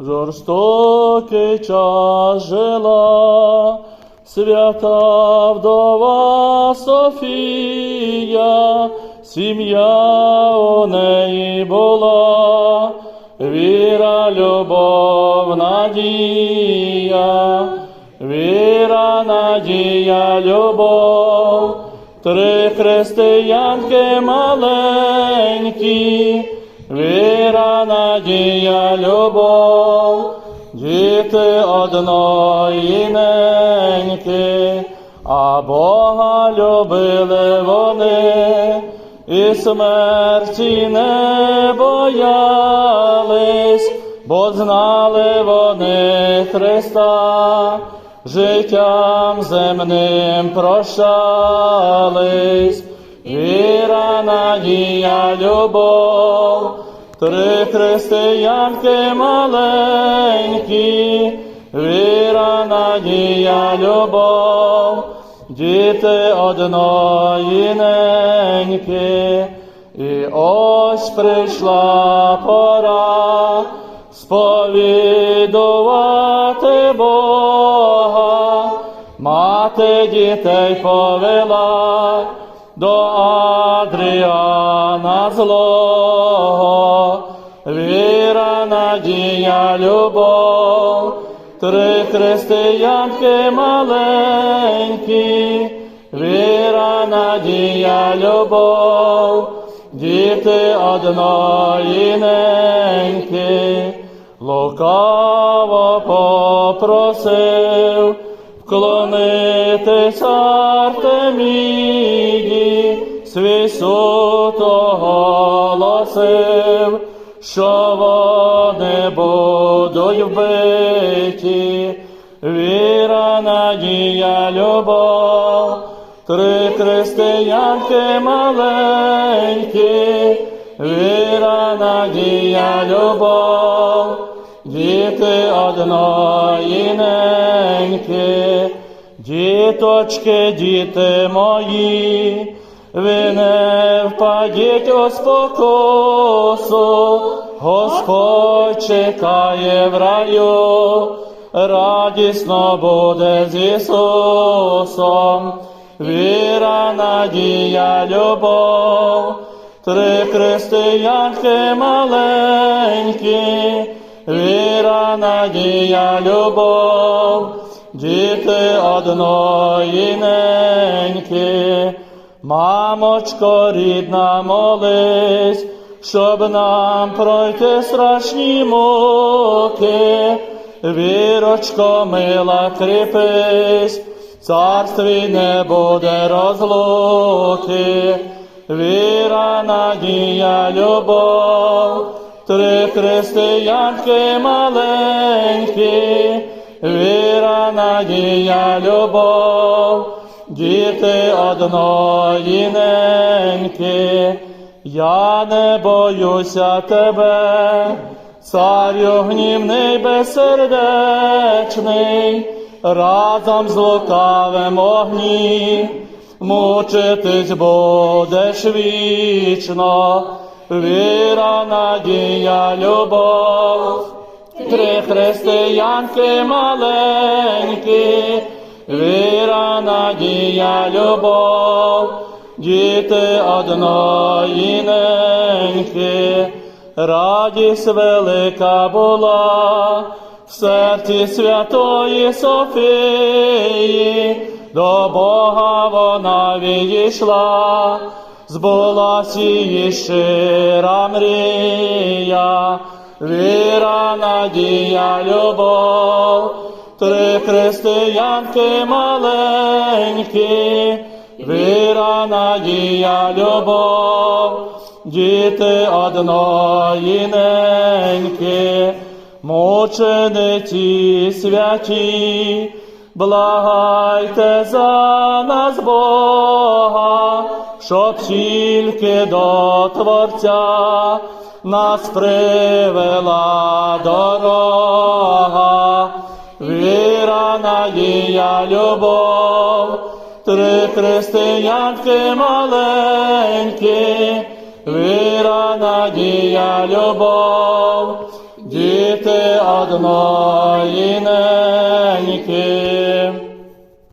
Жорстокий час жила, свята вдова Софія, сім'я у неї була, віра, любов, надія, віра, надія, любов, три християнки маленькі. Віра, надія, любов, діти одної неньки, а Бога любили вони, і смерті не боялись, бо знали вони Христа, життям земним прощались. Віра, надія, любов, три християнки маленькі, віра, надія, любов, діти одної неньки, і ось прийшла пора сповідувати Бога, мати дітей повела до Адріана злого, віра, надія, любов, три християнки маленькі, віра, надія, любов, діти одної неньки, лукаво попросив вклонитись Артеміді, свій суд що вони будуть вбиті, віра, надія, любов, три християнки маленькі, віра, надія, любов, діти одної діточки, діти мої, ви не впадіть у спокусу, Господь чекає в раю, радісно буде з Ісусом, віра, надія, любов, три християнки маленькі, віра, надія, любов, діти одної неньки, мамочко рідна, молись, щоб нам пройти страшні муки, вірочко мила кріпись, царстві не буде розлуки, віра, надія, любов, три християнки маленькі, віра, надія, любов, діти одної неньки, я не боюся тебе, царю гнівний безсердечний, разом з лукавим огні, мучитись будеш вічно, віра, надія, любов, три християнки маленькі, віра, надія, любов, діти одної неньки, радість велика була в серці святої Софії, до Бога вона відійшла, збулась її щира мрія, віра, надія, любов, три християнки маленькі, віра, надія, любов, діти одної неньки, мучениці святі, благайте за нас Бога, щоб тільки до Творця нас привела дорога, віра, надія, любов, три християнки маленькі, віра, надія, любов, діти одної неньки.